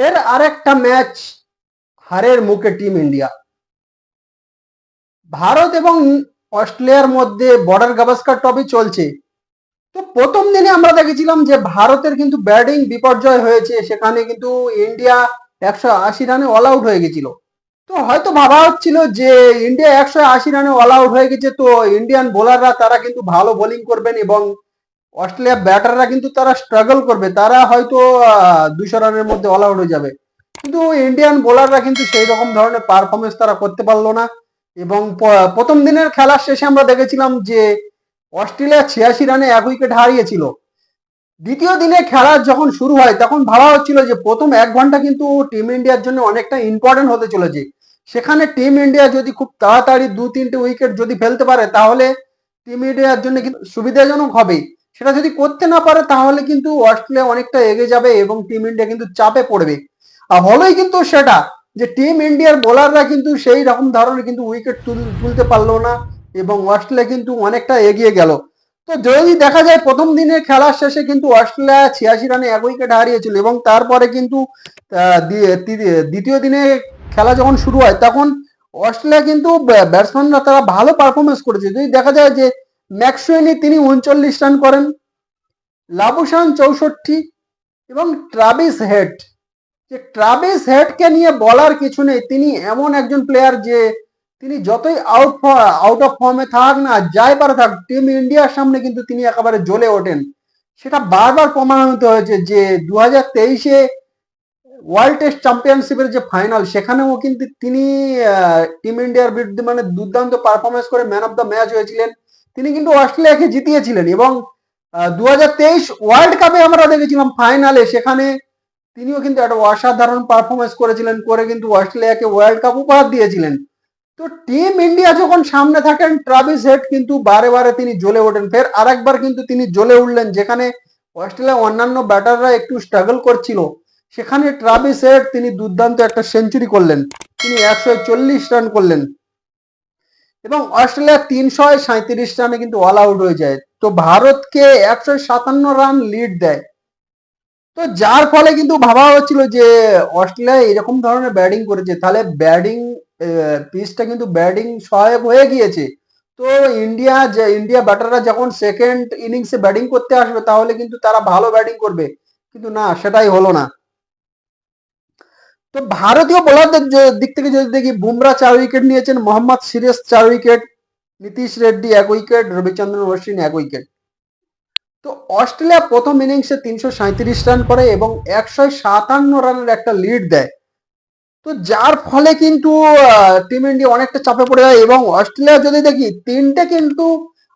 ফের আরেকটা ম্যাচ হারের মুখে টিম ইন্ডিয়া। ভারত এবং অস্ট্রেলিয়ার মধ্যে বর্ডার গাভাস্কার ট্রফি চলছে। তো প্রথম দিনে আমরা দেখেছিলাম যে ভারতের কিন্তু ব্যাটিং বিপর্যয় হয়েছে, সেখানে কিন্তু ইন্ডিয়া একশো আশি রানে অল আউট হয়ে গেছিল। তো হয়তো ভাবা হচ্ছিল যে ইন্ডিয়া একশো আশি রানে অল আউট হয়ে গেছে, তো ইন্ডিয়ান বোলাররা তারা কিন্তু ভালো বোলিং করবেন এবং অস্ট্রেলিয়া ব্যাটাররা কিন্তু তারা স্ট্রাগল করবে। তারা হয়তো দুশো রানের মধ্যে অল আউট হয়ে যাবে। কিন্তু ইন্ডিয়ান বোলাররা কিন্তু সেই রকম ধরনের পারফরমেন্স তারা করতে পারল না। এবং প্রথম দিনের খেলার শেষে আমরা দেখেছিলাম যে অস্ট্রেলিয়া ছিয়াশি রানে এক উইকেট হারিয়েছিল। দ্বিতীয় দিনে খেলা যখন শুরু হয়, তখন ভাবা হচ্ছিল যে প্রথম এক ঘণ্টা কিন্তু টিম ইন্ডিয়ার জন্য অনেকটা ইম্পর্টেন্ট হতে চলেছে। সেখানে টিম ইন্ডিয়া যদি খুব তাড়াতাড়ি দু তিনটে উইকেট যদি ফেলতে পারে, তাহলে টিম ইন্ডিয়ার জন্য কিন্তু সুবিধাজনক হবে সেটা যদি করতে না পারে, তাহলে কিন্তু অস্ট্রেলিয়া অনেকটা এগিয়ে যাবে এবং টিম ইন্ডিয়া কিন্তু চাপে পড়বে। আর হলোই কিন্তু সেটা যে টিম ইন্ডিয়ার বোলাররা কিন্তু সেই রকম ধরনের কিন্তু উইকেট তুলতে পারল না এবং অস্ট্রেলিয়া কিন্তু অনেকটা এগিয়ে গেল। তো যদি দেখা যায় প্রথম দিনের খেলার শেষে কিন্তু অস্ট্রেলিয়া ছিয়াশি রানে এক উইকেট হারিয়েছিল এবং তারপরে কিন্তু দ্বিতীয় দিনে খেলা যখন শুরু হয়, তখন অস্ট্রেলিয়া কিন্তু ব্যাটসম্যানরা তারা ভালো পারফরমেন্স করেছে। যদি দেখা যায় যে ম্যাক্সওয়েনি তিনি উনচল্লিশ রান করেন লাবুসান চৌষট্টি এবং ট্রাভিস হেড। যে ট্রাভিস হেডকে নিয়ে বলার কিছু নেই, তিনি এমন একজন প্লেয়ার যে তিনি যতই আউট আউট অফ ফর্মে থাক না, যাই পারে থাক টিম ইন্ডিয়ার সামনে কিন্তু তিনি একেবারে জ্বলে ওঠেন। সেটা বারবার প্রমাণিত হয়েছে যে দু হাজার তেইশে ওয়ার্ল্ড টেস্ট চ্যাম্পিয়নশিপের যে ফাইনাল সেখানেও কিন্তু তিনি টিম ইন্ডিয়ার বিরুদ্ধে মানে দুর্দান্ত পারফরমেন্স করে ম্যান অফ দ্য ম্যাচ হয়েছিলেন। তিনি কিন্তু অস্ট্রেলিয়াকে জিতিয়েছিলেন এবং দু হাজার তেইশ ওয়ার্ল্ড কাপে আমরা দেখেছিলাম ফাইনালে সেখানে তিনিও কিন্তু একটা অসাধারণ পারফরমেন্স করেছিলেন, করে কিন্তু অস্ট্রেলিয়াকে ওয়ার্ল্ড কাপ উপহার দিয়েছিলেন। তো টিম ইন্ডিয়া যখন সামনে থাকেন, ট্রাভিস হেড কিন্তু বারে বারে তিনি জ্বলে ওঠেন। ফের আরেকবার কিন্তু তিনি জ্বলে উঠলেন, যেখানে অস্ট্রেলিয়া অন্যান্য ব্যাটাররা একটু স্ট্রাগল করছিল। সেখানে ট্রাভিস হেড তিনি দুর্দান্ত একটা সেঞ্চুরি করলেন। তিনি একশো চল্লিশ রান করলেন। এবং অস্ট্রেলিয়া তিনশো সাঁত্রিশ রানে কিন্তু অল আউট হয়ে যায়। তো ভারতকে একশো সাতান্ন রান লিড দেয়। তো যার ফলে কিন্তু ভাবা হচ্ছিল যে অস্ট্রেলিয়া এরকম ধরনের ব্যাটিং করেছে। তাহলে ব্যাটিং পিচটা কিন্তু ব্যাটিং সহায়ক হয়ে গিয়েছে। তো ইন্ডিয়া যে, ইন্ডিয়া ব্যাটাররা যখন সেকেন্ড ইনিংসে ব্যাটিং করতে আসবে, তাহলে কিন্তু তারা ভালো ব্যাটিং করবে। কিন্তু না, সেটাই হলো না। তো ভারতীয় বোলারদের দিক থেকে যদি দেখি, বুমরা চার উইকেট নিয়েছেন, মোহাম্মদ সিরেশ চার উইকেট নীতিশ রেড্ডি এক উইকেট রবিচন্দ্রন অশ্বিন এক উইকেট তো অস্ট্রেলিয়া প্রথম ইনিংসে তিনশো সাঁত্রিশ রান করে এবং একশো সাতান্ন রানের একটা লিড দেয়। তো যার ফলে কিন্তু টিম ইন্ডিয়া অনেকটা চাপে পড়ে যায় এবং অস্ট্রেলিয়া যদি দেখি, তিনটে কিন্তু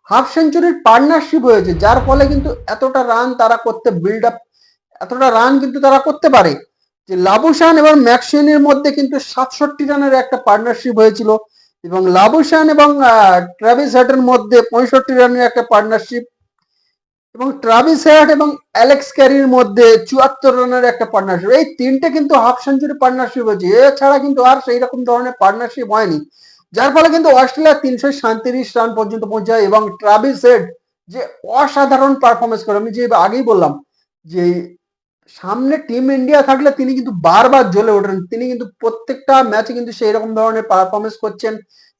হাফ সেঞ্চুরির পার্টনারশিপ হয়েছে, যার ফলে কিন্তু এতটা রান তারা করতে বিল্ড আপ এতটা রান কিন্তু তারা করতে পারে। যে লাবুসান এবং ম্যাক্সিনের মধ্যে কিন্তু সাতষট্টি রানের একটা পার্টনারশিপ হয়েছিল এবং লাবুসান এবং ট্রাভিস হেটের মধ্যে পঁয়ষট্টি রানের একটা পার্টনারশিপ এবং ট্রাভিস হেড এবং অ্যালেক্স ক্যারির মধ্যে চুয়াত্তর রানের একটা পার্টনারশিপ এই তিনটে কিন্তু হাফ সেঞ্চুরি পার্টনারশিপ হয়েছে। এছাড়া কিন্তু আর সেই রকম ধরনের পার্টনারশিপ হয়নি। যার ফলে কিন্তু অস্ট্রেলিয়া তিনশো সাঁত্রিশ রান পর্যন্ত পৌঁছায় এবং ট্রাভিস হেড যে অসাধারণ পারফরমেন্স করে, আমি যে আগেই বললাম যে সামনে টিম ইন্ডিয়া থাকলে তিনি কিন্তু বারবার জ্বলে ওঠেন। তিনি কিন্তু প্রত্যেকটা ম্যাচে কিন্তু সেই রকম ধরনের পারফরমেন্স করছেন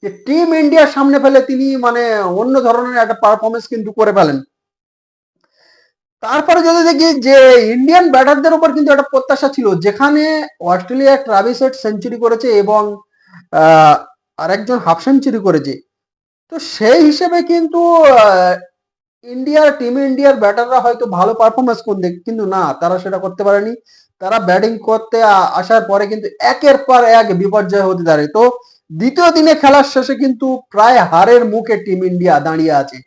যে টিম ইন্ডিয়ার সামনে ফেলে তিনি মানে অন্য ধরনের একটা পারফরমেন্স কিন্তু করে ফেলেন। তারপরে যদি দেখি যে ইন্ডিয়ান ব্যাটারদের উপর কিন্তু একটা প্রত্যাশা ছিল, যেখানে অস্ট্রেলিয়া ট্রাভিস হেড সেঞ্চুরি করেছে এবং আরেকজন হাফ সেঞ্চুরি করেছে। তো সেই হিসেবে কিন্তু ইন্ডিয়ার টিম ইন্ডিয়ার ব্যাটাররা হয়তো ভালো পারফরমেন্স করবে কিন্তু না, তারা সেটা করতে পারেনি। তারা ব্যাটিং করতে আসার পরে কিন্তু একের পর এক বিপর্যয় হতে দাঁড়ায়। তো দ্বিতীয় দিনে খেলার শেষে কিন্তু প্রায় হারের মুখে টিম ইন্ডিয়া দাঁড়িয়ে আছে।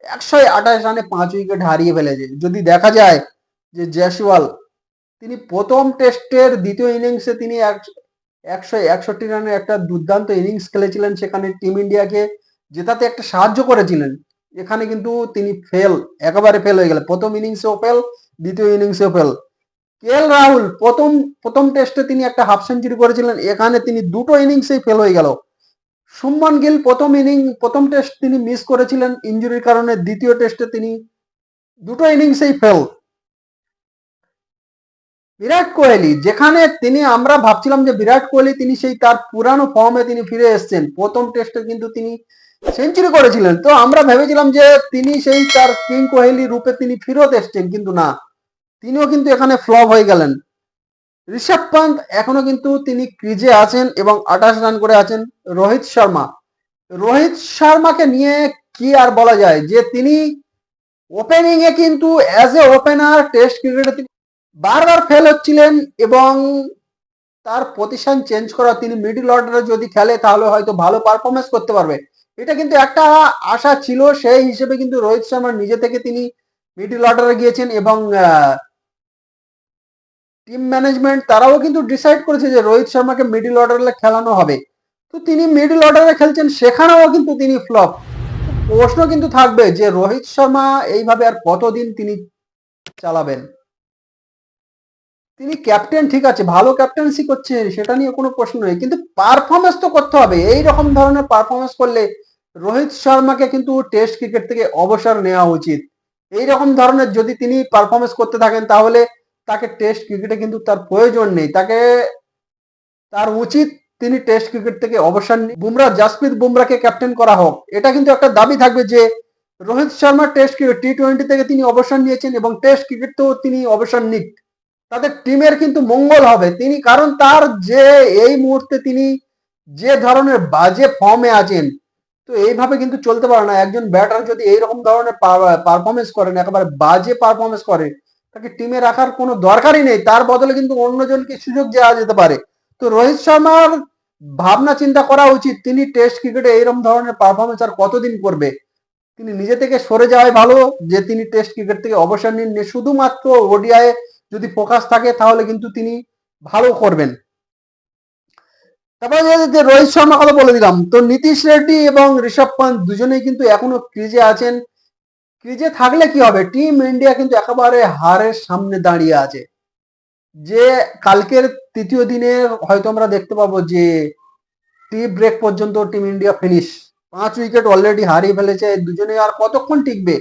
একশো আঠাশ রানে পাঁচ উইকেট হারিয়ে ফেলেছে। যদি দেখা যায় যে জয়সওয়াল, তিনি প্রথম টেস্টের দ্বিতীয় ইনিংসে তিনি এক- একশো একষট্টি রানের একটা দুর্দান্ত ইনিংস খেলেছিলেন সেখানে টিম ইন্ডিয়াকে, জেতাতে একটা সাহায্য করেছিলেন। এখানে কিন্তু তিনি ফেল একেবারে ফেল হয়ে গেলেন। প্রথম ইনিংসেও ফেল দ্বিতীয় ইনিংসেও ফেল কে এল রাহুল, প্রথম প্রথম টেস্টে তিনি একটা হাফ সেঞ্চুরি করেছিলেন, এখানে তিনি দুটো ইনিংসেই ফেল হয়ে গেল। সুমন গিল, প্রথম ইনিং প্রথম টেস্ট তিনি মিস করেছিলেন ইঞ্জুরির কারণে দ্বিতীয় টেস্টে তিনি দুটো ইনিংসেই ফেল বিরাট কোহলি, যেখানে তিনি, আমরা ভাবছিলাম যে বিরাট কোহলি, তিনি সেই তার পুরানো ফর্মে তিনি ফিরে এসেছেন। প্রথম টেস্টে কিন্তু তিনি সেঞ্চুরি করেছিলেন। তো আমরা ভেবেছিলাম যে তিনি সেই তার কিং কোহলি রূপে তিনি ফিরত এসছেন, কিন্তু না। তিনিও কিন্তু এখানে ফ্লপ হয়ে গেলেন। ঋষভ পান্ত এখনও কিন্তু তিনি ক্রিজে আছেন এবং আঠাশ রান করে আছেন রোহিত শর্মা। রোহিত শর্মাকে নিয়ে কি আর বলা যায়? যে তিনি ওপেনিং এ কিন্তু অ্যাজ এ ওপেনার টেস্ট ক্রিকেটে তিনি বারবার ফেল হচ্ছিলেন এবং তার পজিশন চেঞ্জ করা তিনি মিডিল অর্ডারে যদি খেলে তাহলে হয়তো ভালো পারফরমেন্স করতে পারবে। এটা কিন্তু একটা আশা ছিল, সেই হিসেবে কিন্তু রোহিত শর্মা নিজে থেকে তিনি মিডিল অর্ডারে গিয়েছেন এবং টিম ম্যানেজমেন্ট তারাও কিন্তু ডিসাইড করেছে যে রোহিত শর্মাকে মিডিল অর্ডারে খেলানো হবে। তো তিনি মিডিল অর্ডারে খেলছেন, সেখানেও কিন্তু তিনি ফ্লপ প্রশ্ন কিন্তু থাকবে যে রোহিত শর্মা এইভাবে আর কতদিন তিনি চালাবেন? তিনি ক্যাপ্টেন ঠিক আছে, ভালো ক্যাপ্টেন্সি করছেন সেটা নিয়ে কোনো প্রশ্ন নেই, কিন্তু পারফরমেন্স তো করতে হবে। এই রকম ধরনের পারফরমেন্স করলে রোহিত শর্মাকে কিন্তু টেস্ট ক্রিকেট থেকে অবসর নেওয়া উচিত। এই রকম ধরনের যদি তিনি পারফরমেন্স করতে থাকেন, তাহলে তাকে টেস্ট ক্রিকেটে কিন্তু তার প্রয়োজন নেই। তাকে, তার উচিত তিনি টেস্ট ক্রিকেট থেকে অবসর বুমরা, জাসপ্রীত বুমরাকে ক্যাপ্টেন করা হোক। এটা কিন্তু একটা দাবি থাকবে যে Rohit Sharma test cricket T twenty থেকে তিনি অবসর নিয়েছেন এবং টেস্ট ক্রিকেট তো তিনি অবসর নিক। তাদের টিমের কিন্তু মঙ্গল হবে। তিনি, কারণ তার যে, এই মুহূর্তে তিনি যে ধরনের বাজে ফর্মে আছেন, তো এইভাবে কিন্তু চলতে পারে না। একজন ব্যাটার যদি এইরকম ধরনের পারফরমেন্স করেন, একেবারে বাজে পারফরমেন্স করে, তাকে টিমে রাখার কোনো দরকারই নেই। তার বদলে কিন্তু অন্যজনকে সুযোগ দেওয়া যেতে পারে। তো রোহিত শর্মার ভাবনা, চিন্তা করা উচিত। তিনি টেস্ট ক্রিকেটে এইরকম ধরনের পারফরমেন্স আর কতদিন করবে? তিনি নিজে থেকে সরে যাওয়াই ভালো যে, তিনি টেস্ট ক্রিকেট থেকে অবসর নিন শুধুমাত্র ওডিআই যদি ফোকাস থাকে, তাহলে কিন্তু তিনি ভালো করবেন। তারপরে যে রোহিত শর্মা কথা বলে দিলাম, তো নীতিশ রেড্ডি এবং ঋষভ পান্ত দুজনেই কিন্তু এখনও ক্রিজে আছেন। ক্রিজে থাকলে কি হবে? টিম ইন্ডিয়া কিন্তু একেবারে হারের সামনে দাঁড়িয়ে আছে। যে কালকের তৃতীয় দিনে হয়তো আমরা দেখতে পাবো যে, টি ব্রেক পর্যন্ত টিম ইন্ডিয়া ফিনিশ পাঁচ উইকেট অলরেডি হারিয়ে ফেলেছে দুজনে আর কতক্ষণ টিকবে?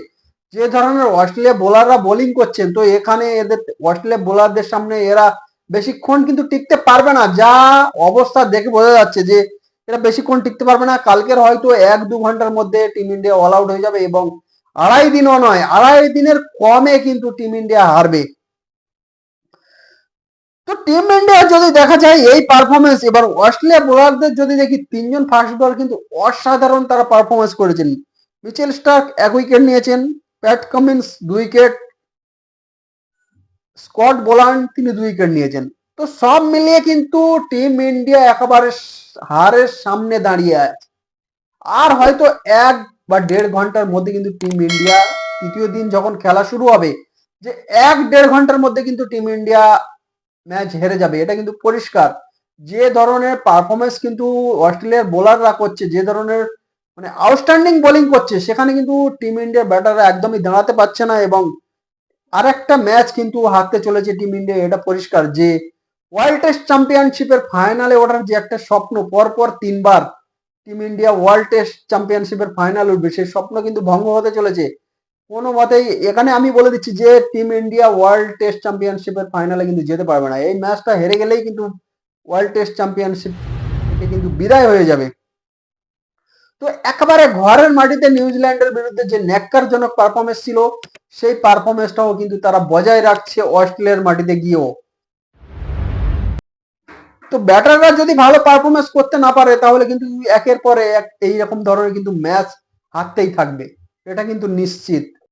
যে ধরনের অস্ট্রেলিয়া বোলাররা বোলিং করছেন, তো এখানে এদের অস্ট্রেলিয়া বোলারদের সামনে এরা বেশিক্ষণ কিন্তু টিকতে পারবে না। যা অবস্থা দেখে বোঝা যাচ্ছে যে এরা বেশিক্ষণ টিকতে পারবে না। কালকের হয়তো এক দু ঘণ্টার মধ্যে টিম ইন্ডিয়া অল আউট হয়ে যাবে এবং আড়াই দিনও নয়, আড়াই দিনের কমে কিন্তু টিম ইন্ডিয়া হারবে। তো টিম ইন্ডিয়া যদি দেখা যায় এই পারফরমেন্স এবার অস্ট্রেলিয়া বোলারদের যদি দেখি, তিনজন ফার্স্ট বল কিন্তু অসাধারণ তারা পারফরমেন্স করেছেন। মিচেল স্টার্ক এক উইকেট নিয়েছেন প্যাট কামিন্স দুই উইকেট স্কট বোলান তিনি দুই উইকেট নিয়েছেন। তো সব মিলিয়ে কিন্তু টিম ইন্ডিয়া একেবারে হারের সামনে দাঁড়িয়ে আছে। আর হয়তো এক বা দেড় ঘণ্টার মধ্যে কিন্তু টিম ইন্ডিয়া, তৃতীয় দিন যখন খেলা শুরু হবে, যে এক দেড় ঘণ্টার মধ্যে কিন্তু টিম ইন্ডিয়া ম্যাচ হেরে যাবে, এটা কিন্তু পরিষ্কার। যে ধরনের পারফরমেন্স কিন্তু অস্ট্রেলিয়ার বোলাররা করছে, যে ধরনের মানে আউটস্ট্যান্ডিং বোলিং করছে, সেখানে কিন্তু টিম ইন্ডিয়ার ব্যাটাররা একদমই দাঁড়াতে পারছে না এবং আর একটা ম্যাচ কিন্তু হারতে চলেছে টিম ইন্ডিয়া এটা পরিষ্কার যে ওয়ার্ল্ড টেস্ট চ্যাম্পিয়নশিপের ফাইনালে ওঠার যে একটা স্বপ্ন, পরপর তিনবার টিম ইন্ডিয়া ওয়ার্ল্ড টেস্ট চ্যাম্পিয়নশিপের ফাইনাল উঠবে, সেই স্বপ্ন কিন্তু ভঙ্গ হতে চলেছে। কোনো মতেই এখানে আমি বলে দিচ্ছি যে টিম ইন্ডিয়া ওয়ার্ল্ড টেস্ট চ্যাম্পিয়নশিপের ফাইনালে কিন্তু যেতে পারবে না। এই ম্যাচটা হেরে গেলেই কিন্তু ওয়ার্ল্ড টেস্ট চ্যাম্পিয়নশিপ কিন্তু বিদায় হয়ে যাবে। তো একেবারে ঘরের মাটিতে নিউজিল্যান্ডের বিরুদ্ধে যে ন্যাক্কারজনক পারফরমেন্স ছিল, সেই পারফরমেন্সটাও কিন্তু তারা বজায় রাখছে অস্ট্রেলিয়ার মাটিতে গিয়েও। তো ব্যাটাররা যদি ভালো পারফরমেন্স করতে না পারে, তাহলে কিন্তু একের পরে এক এইরকম ধরনের কিন্তু ম্যাচ হারতেই থাকবে। এটা কিন্তু নিশ্চিত।